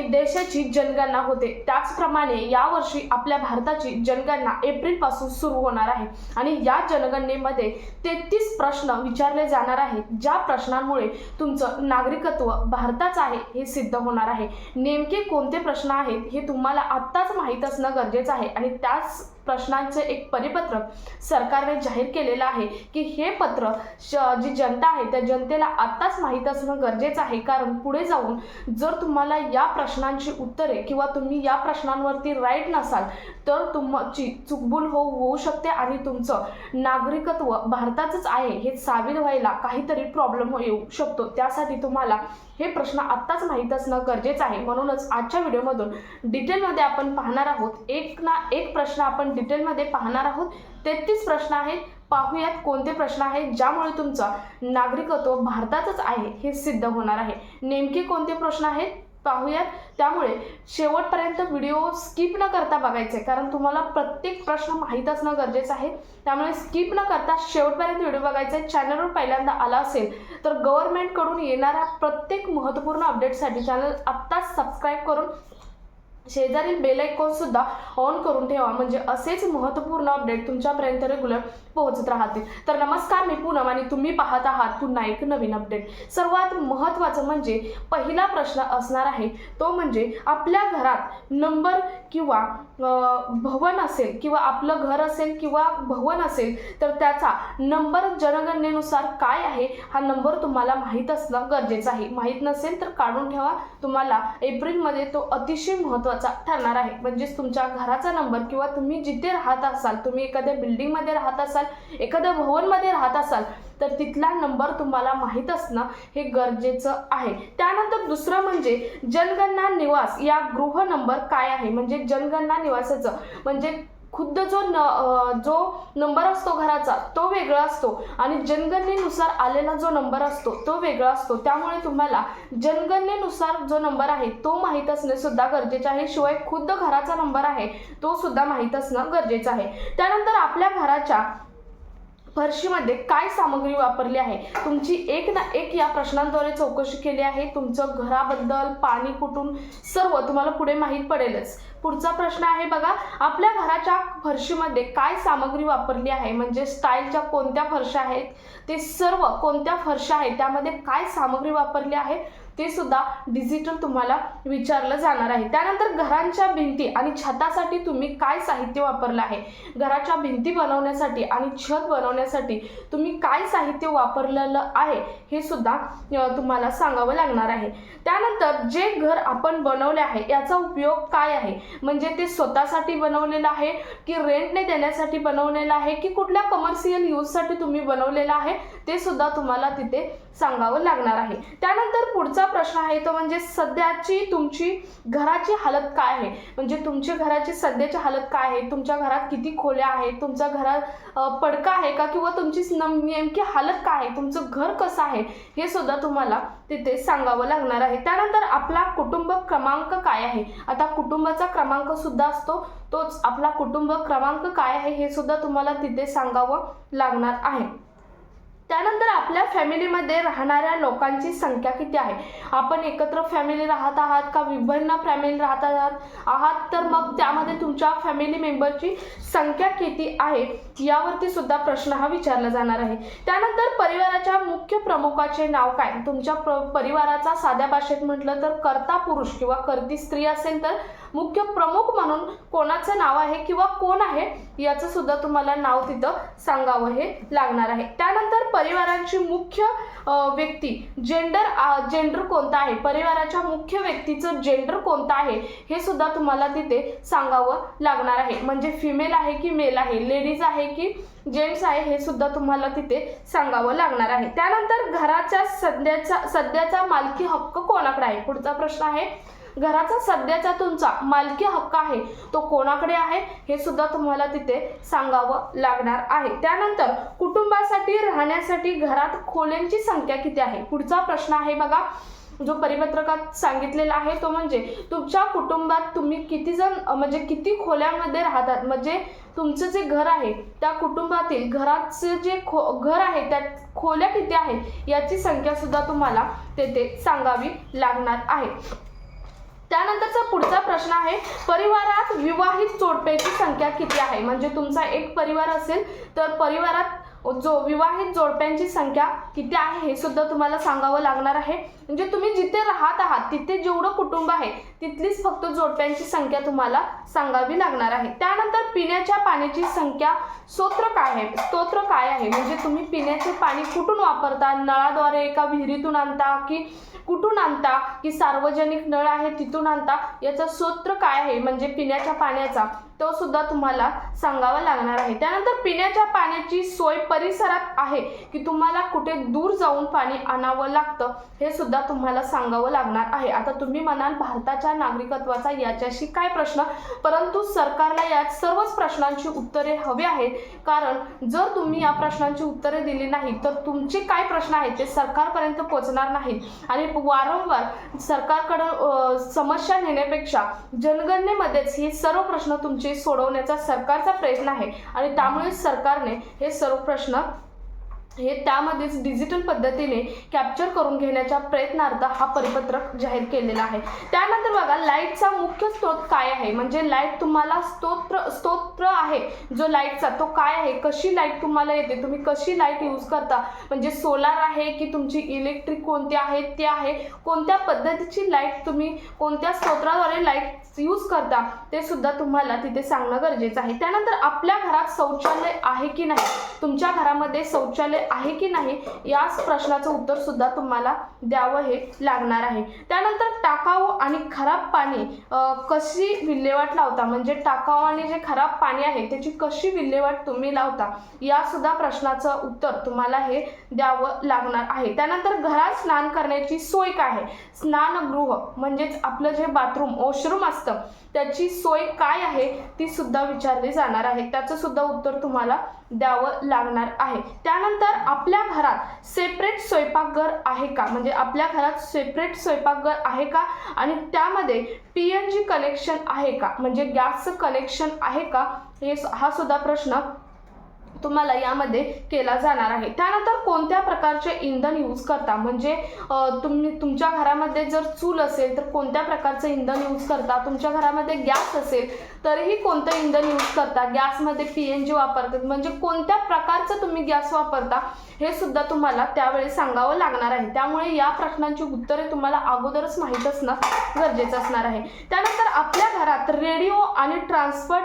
आणि देशाची जनगणना होते. त्याचप्रमाणे यावर्षी आपल्या भारताची जनगणना एप्रिलपासून सुरू होणार आहे. आणि या जनगणनेमध्ये तेहतीस प्रश्न विचारले जाणार आहेत. ज्या प्रश्नांमुळे तुमचं नागरिकत्व भारताचं आहे हे सिद्ध होणार आहे. नेमके कोणते प्रश्न आहेत हे तुम्हाला आत्ताच माहीत असणं गरजेचं आहे. आणि त्याच प्रश्नांचे एक परिपत्रक सरकारने जाहीर केलेलं आहे की हे पत्र श- जी जनता आहे त्या जनतेला आत्ताच माहीत असणं गरजेचं आहे. कारण पुढे जाऊन जर तुम्हाला या प्रश्नांची उत्तरे किंवा तुम्ही या प्रश्नांवरती राईट नसाल तर तुमची चुकबुल हो होऊ शकते आणि तुमचं नागरिकत्व भारताचंच आहे हे साबित व्हायला काहीतरी प्रॉब्लेम येऊ शकतो. त्यासाठी तुम्हाला हे प्रश्न आत्ताच माहीत असणं गरजेचं आहे. म्हणूनच आजच्या व्हिडिओमधून डिटेलमध्ये आपण पाहणार आहोत. एक ना एक प्रश्न आपण डिटेलमध्ये पाहणार आहोत. तेहतीस प्रश्न आहेत. पाहूयात कोणते प्रश्न आहेत? ज्यामुळे तुमचं नागरिकत्व भारतातच आहे हे सिद्ध होणार आहे. नेमके कोणते प्रश्न आहेत? पाहूयात. त्यामुळे शेवटपर्यंत व्हिडिओ स्किप न करता बघायचे कारण तुम्हाला प्रत्येक प्रश्न माहीत असणं गरजेचं आहे. त्यामुळे स्किप न करता शेवटपर्यंत व्हिडिओ बघायचा. आहे चॅनलवर पहिल्यांदा आला असेल तर गव्हर्नमेंटकडून येणाऱ्या प्रत्येक महत्त्वपूर्ण अपडेटसाठी चॅनल आत्ताच सबस्क्राईब करून शेजारील बेल आयकॉन सुद्धा ऑन करून ठेवा. म्हणजे असेच महत्त्वपूर्ण अपडेट तुमच्यापर्यंत रेग्युलर पोहोचत राहतील. तर नमस्कार मी पूनम आणि तुम्ही पाहत आहात पुन्हा एक नवीन अपडेट सर्वात महत्त्वाचं म्हणजे पहिला प्रश्न असणार आहे तो म्हणजे आपल्या घरात नंबर किंवा भवन असेल किंवा आपलं घर असेल किंवा भवन असेल तर त्याचा नंबर जनगणनेनुसार काय आहे हा नंबर तुम्हाला माहीत असणं गरजेचं आहे. माहीत नसेल तर काढून ठेवा. तुम्हाला एप्रिलमध्ये तो अतिशय महत्त्वाचा ठरणार आहे. म्हणजेच तुमच्या घराचा नंबर किंवा तुम्ही जिथे राहत असाल तुम्ही एखाद्या बिल्डिंगमध्ये राहत असाल एखाद्या भवनमध्ये राहत असाल तर तिथला नंबर तुम्हाला माहीत असणं हे गरजेचं आहे. त्यानंतर दुसरं म्हणजे जनगणना निवास. या गृह नंबर काय आहे? म्हणजे जनगणना निवासाचं. म्हणजे खुद्द जो न जो नंबर असतो घराचा तो वेगळा असतो. आणि जनगणनेनुसार आलेला जो नंबर असतो तो वेगळा असतो. त्यामुळे तुम्हाला जनगणनेनुसार जो नंबर आहे तो माहीत असणे सुद्धा गरजेचे आहे. शिवाय खुद्द घराचा नंबर आहे तो सुद्धा माहीत असणं गरजेचं आहे. त्यानंतर आपल्या घराच्या फरशीमध्ये काय सामग्री वापरली आहे? तुमची एक ना एक या प्रश्नांद्वारे चौकशी केली आहे. तुमचं घराबद्दल पाणी कुठून सर्व तुम्हाला पुढे माहीत पडेलच. पुढचा प्रश्न आहे बघा आपल्या घराच्या फरशीमध्ये काय सामग्री वापरली आहे? म्हणजे स्टाईलच्या कोणत्या फरशा आहेत? ते सर्व कोणत्या फरशा आहेत? त्यामध्ये काय सामग्री वापरली आहे? ते सुद्धा डिजिटल तुम्हाला विचारलं जाणार आहे. त्यानंतर घरांच्या भिंती आणि छतासाठी तुम्ही काय साहित्य वापरलं आहे? घराच्या भिंती बनवण्यासाठी आणि छत बनवण्यासाठी तुम्ही काय साहित्य वापरलेलं आहे? हे सुद्धा तुम्हाला सांगावं लागणार आहे. त्यानंतर जे घर आपण बनवले आहे याचा उपयोग काय आहे? म्हणजे ते स्वतःसाठी बनवलेलं आहे की रेंटने देण्यासाठी बनवलेलं आहे की कुठल्या कमर्शियल यूजसाठी तुम्ही बनवलेलं आहे? ते सुद्धा तुम्हाला तिथे सांगावं लागणार आहे. त्यानंतर पुढचा प्रश्न आहे तो म्हणजे सध्याची तुमची घराची हालत काय आहे? म्हणजे तुमच्या घराची सध्याची हालत काय आहे? तुमच्या घरात किती खोल्या आहेत? तुमच्या घरात पडका आहे का? किंवा तुमची नेमकी हालत काय आहे? तुमचं घर कसं आहे? हे सुद्धा तुम्हाला तिथे सांगावं लागणार आहे. त्यानंतर आपला कुटुंब क्रमांक काय आहे? आता कुटुंबाचा क्रमांक सुद्धा असतो. तोच आपला कुटुंब क्रमांक काय आहे? हे सुद्धा तुम्हाला तिथे सांगावं लागणार आहे. त्यानंतर आपल्या फॅमिलीमध्ये राहणाऱ्या लोकांची संख्या किती आहे? आपण एकत्र फॅमिली राहत आहात का विभिन्न फॅमिली राहत आहात? आहात तर मग त्यामध्ये तुमच्या फॅमिली मेंबरची संख्या किती आहे? यावरती सुद्धा प्रश्न हा विचारला जाणार आहे. त्यानंतर परिवाराच्या मुख्य प्रमुखाचे नाव काय? तुमच्या प्र परिवाराचा साध्या भाषेत म्हटलं तर कर्ता पुरुष किंवा कर्ती स्त्री असेल तर मुख्य प्रमुख म्हणून कोणाचं नाव आहे किंवा कोण आहे याचं सुद्धा तुम्हाला नाव तिथं सांगावं हे लागणार आहे. त्यानंतर परिवाराची मुख्य व्यक्ती जेंडर जेंडर कोणता आहे? परिवाराच्या मुख्य व्यक्तीचं जेंडर कोणतं आहे? हे सुद्धा तुम्हाला तिथे सांगावं लागणार आहे. म्हणजे फिमेल आहे की मेल आहे? लेडीज आहे की जेंट्स आहे? हे सुद्धा तुम्हाला तिथे सांगावं लागणार आहे. त्यानंतर घराच्या सध्याचा सध्याचा मालकी हक्क कोणाकडे आहे? पुढचा प्रश्न आहे. घराचा सध्याचा तुमचा मालकी हक्क आहे तो कोणाकडे आहे हे सुद्धा तुम्हाला तिथे सांगावं लागणार आहे. त्यानंतर कुटुंबासाठी राहण्यासाठी घरात खोल्यांची संख्या किती आहे? पुढचा प्रश्न आहे बघा. जो परिपत्रकात सांगितलेला आहे तो म्हणजे तुमच्या कुटुंबात तुम्ही किती जण म्हणजे किती खोल्यामध्ये राहतात? म्हणजे तुमचं जे घर आहे त्या कुटुंबातील घराचं जे खो घर आहे त्यात खोल्या किती आहेत? याची संख्या सुद्धा तुम्हाला तेथे सांगावी लागणार आहे. त्यानंतरचा पुढचा प्रश्न आहे परिवारात विवाहित जोडप्याची संख्या किती आहे? म्हणजे तुमचा एक परिवार असेल तर परिवारात जो विवाहित जोडप्यांची संख्या किती आहे हे सुद्धा तुम्हाला सांगावं लागणार आहे. म्हणजे तुम्ही जिथे राहत आहात तिथे जेवढं कुटुंब आहे तिथलीच फक्त जोडप्यांची संख्या तुम्हाला सांगावी लागणार आहे. त्यानंतर पिण्याच्या पाण्याची संख्या स्तोत्र काय आहे? स्तोत्र काय आहे? म्हणजे तुम्ही पिण्याचे पाणी कुठून वापरता? नळाद्वारे एका विहिरीतून आणता की कुठून आणता? की सार्वजनिक नळ आहे तिथून आणता? याचा स्तोत्र काय आहे? म्हणजे पिण्याच्या पाण्याचा. तो सुद्धा तुम्हाला सांगावा लागणार आहे. त्यानंतर पिण्याच्या पाण्याची सोय परिसरात आहे की तुम्हाला कुठे दूर जाऊन पाणी आणावं लागतं हे सुद्धा तुम्हाला सांगावं लागणार आहे. आता तुम्ही म्हणाल भारताच्या नागरिकत्वाचा याच्याशी काय प्रश्न? परंतु सरकारला यात सर्वच प्रश्नांची उत्तरे हवी आहेत. कारण जर तुम्ही या प्रश्नांची उत्तरे दिली नाही तर तुमचे काय प्रश्न आहेत ते सरकारपर्यंत पोहोचणार नाहीत. आणि वारंवार सरकारकडं समस्या नेण्यापेक्षा जनगणनेमध्येच हे सर्व प्रश्न तुमचे सोडवण्याचा सरकारचा प्रयत्न आहे. आणि त्यामुळे सरकारने हे सर्व प्रश्न हे त्यामध्येच डिजिटल पद्धतीने कॅप्चर करून घेण्याच्या प्रयत्नार्थ हा परिपत्रक जाहीर केलेला आहे. त्यानंतर बघा लाईटचा मुख्य स्रोत काय आहे? म्हणजे लाइट तुम्हाला स्तोत्र स्तोत्र आहे. जो लाईटचा तो काय आहे? कशी लाइट तुम्हाला येते? तुम्ही कशी लाइट यूज करता? म्हणजे सोलार आहे की तुमची इलेक्ट्रिक कोणती आहे? ते आहे. कोणत्या पद्धतीची लाइट तुम्ही कोणत्या स्तोत्राद्वारे लाइट यूज करता ते सुद्धा तुम्हाला तिथे सांगणं गरजेचं आहे. त्यानंतर आपल्या घरात शौचालय आहे की नाही? तुमच्या घरामध्ये शौचालय आहे की नाही? याच प्रश्नाचं उत्तर सुद्धा तुम्हाला द्यावं हे लागणार आहे. त्यानंतर टाकाऊ आणि खराब पाणी कशी विल्हेवाट लावता? म्हणजे टाकाऊ आणि जे खराब पाणी आहे त्याची कशी विल्हेवाट तुम्ही लावता? या सुद्धा प्रश्नाचं उत्तर तुम्हाला हे द्यावं लागणार आहे. त्यानंतर घरात स्नान करण्याची सोय काय आहे? स्नानगृह म्हणजेच आपलं जे बाथरूम वॉशरूम असतं त्याची सोय काय आहे ती सुद्धा विचारली जाणार आहे. त्याचं सुद्धा उत्तर तुम्हाला द्यावं लागणार आहे. त्यानंतर आपल्या घरात सेपरेट स्वयंपाकघर आहे का? म्हणजे आपल्या घरात सेपरेट स्वयंपाकघर आहे का? आणि त्यामध्ये पी एन जी कनेक्शन आहे का? म्हणजे गॅसचं कनेक्शन आहे का? हे हा सुद्धा प्रश्न तुम्हाला यामध्ये केला जाणार आहे. त्यानंतर कोणत्या प्रकारचे इंधन यूज करता? म्हणजे तुम्ही तुमच्या घरामध्ये जर चूल असेल तर कोणत्या प्रकारचं इंधन यूज करता? तुमच्या घरामध्ये गॅस असेल तरीही कोणतं इंधन यूज करता गॅसमध्ये पी एन जी वापरतात म्हणजे कोणत्या प्रकारचं तुम्ही गॅस वापरता हे सुद्धा तुम्हाला त्यावेळी सांगावं लागणार आहे. त्यामुळे या प्रश्नांची उत्तरे तुम्हाला अगोदरच माहीत असणं गरजेचं असणार आहे. त्यानंतर आपल्या घरात रेडिओ आणि ट्रान्सफर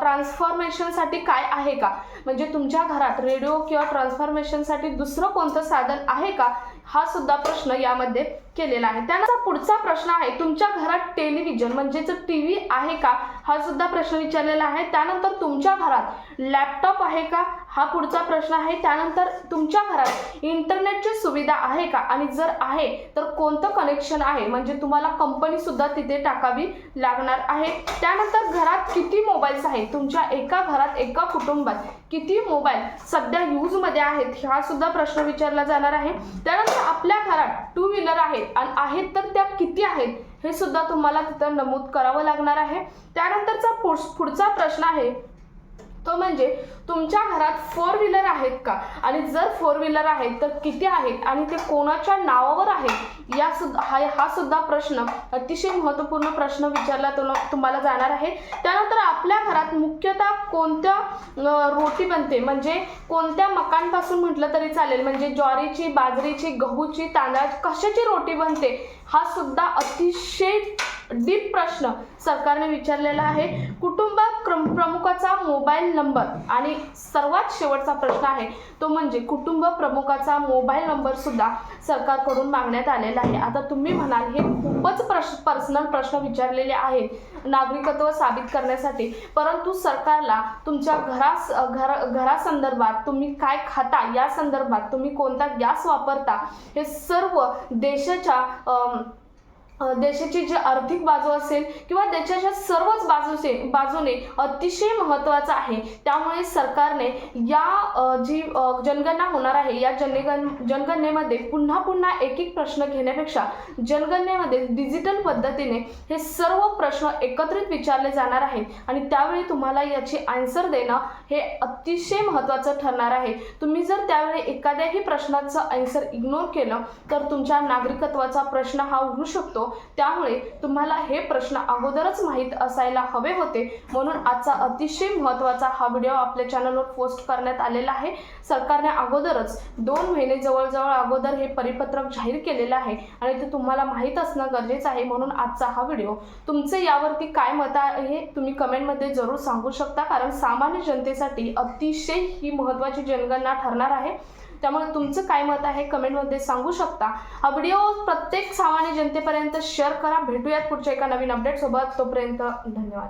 ट्रान्सफॉर्मेशनसाठी काय आहे का? म्हणजे तुमच्या घरात रेडिओ किंवा ट्रान्सफॉर्मेशनसाठी दुसरं कोणतं साधन आहे का? हा सुद्धा प्रश्न यामध्ये केलेला आहे. त्यानंतर पुढचा प्रश्न आहे तुमच्या घरात टेलिव्हिजन म्हणजेच टी व्ही आहे का? हा सुद्धा प्रश्न विचारलेला आहे. त्यानंतर तुमच्या घरात लॅपटॉप आहे का? हा पुढचा प्रश्न आहे. त्यानंतर तुमच्या घरात इंटरनेटची सुविधा आहे का? आणि जर आहे तर कोणतं कनेक्शन आहे? म्हणजे तुम्हाला कंपनी सुद्धा तिथे टाकावी लागणार आहे. त्यानंतर घरात किती मोबाईल्स आहेत? तुमच्या एका घरात एका कुटुंबात किती मोबाईल सध्या यूजमध्ये आहेत? हा सुद्धा प्रश्न विचारला जाणार आहे. त्यानंतर आपल्या घरात टू व्हीलर आहेत आणि आहेत तर त्या किती आहेत? हे सुद्धा तुम्हाला तिथं नमूद करावं लागणार आहे. त्यानंतरचा पुढ- पुढचा प्रश्न आहे. तो म्हणजे तुमच्या घरात फोर व्हीलर आहेत का? आणि जर फोर व्हीलर आहेत तर किती आहेत? आणि ते कोणाच्या नावावर आहेत? या सुद्धा हा हा सुद्धा प्रश्न अतिशय महत्त्वपूर्ण प्रश्न विचारला तुला तुम्हाला जाणार आहे. त्यानंतर आपल्या घरात मुख्यतः कोणत्या रोटी बनते? म्हणजे कोणत्या मकांपासून म्हटलं तरी चालेल. म्हणजे ज्वारीची बाजरीची गहूची तांदळाची कशाची रोटी बनते? हा सुद्धा अतिशय डीप प्रश्न सरकारने विचारलेला आहे. कुटुंब प्रमुखाचा मोबाईल नंबर आणि सर्वात शेवटचा प्रश्न आहे तो म्हणजे कुटुंब प्रमुखाचा मोबाईल नंबर सुद्धा सरकारकडून मागण्यात आलेला आहे. आता तुम्ही म्हणाल हे खूपच प्रश्न पर्सनल प्रश्न विचारलेले आहेत नागरिकत्व साबित करण्यासाठी. परंतु सरकारला तुमच्या घरास घर घरासंदर्भात तुम्ही काय खाता या संदर्भात तुम्ही कोणता गॅस वापरता हे सर्व देशाच्या देशाची जी आर्थिक बाजू असेल किंवा देशाच्या सर्वच बाजूचे बाजूने अतिशय महत्त्वाचं आहे. त्यामुळे सरकारने या जी जनगणना होणार आहे या जनगण जनगणनेमध्ये पुन्हा पुन्हा एक एक प्रश्न घेण्यापेक्षा जनगणनेमध्ये डिजिटल पद्धतीने हे सर्व प्रश्न एकत्रित विचारले जाणार आहेत. आणि त्यावेळी तुम्हाला याची आन्सर देणं हे अतिशय महत्त्वाचं ठरणार आहे. तुम्ही जर त्यावेळी एखाद्याही प्रश्नाचं आन्सर इग्नोर केलं तर तुमच्या नागरिकत्वाचा प्रश्न हा उरू शकतो. त्यामुळे तुम्हाला हे प्रश्न अगोदरच माहीत असायला हवे होते. म्हणून आजचा अतिशय महत्त्वाचा हा व्हिडिओ आपल्या चॅनलवर पोस्ट करण्यात आलेला आहे. सरकारने अगोदरच दोन महिने जवळजवळ अगोदर हे परिपत्रक जाहीर केलेलं आहे आणि ते तुम्हाला माहीत असणं गरजेचं आहे. म्हणून आजचा हा व्हिडिओ तुमचे यावरती काय मत आहे तुम्ही कमेंटमध्ये जरूर सांगू शकता. कारण सामान्य जनतेसाठी अतिशय ही महत्त्वाची जनगणना ठरणार आहे. त्यामुळे तुमचं काय मत आहे? कमेंटमध्ये सांगू शकता. हा व्हिडिओ प्रत्येक सामान्य जनतेपर्यंत शेअर करा. भेटूयात पुढच्या एका नवीन अपडेटसोबत तोपर्यंत धन्यवाद.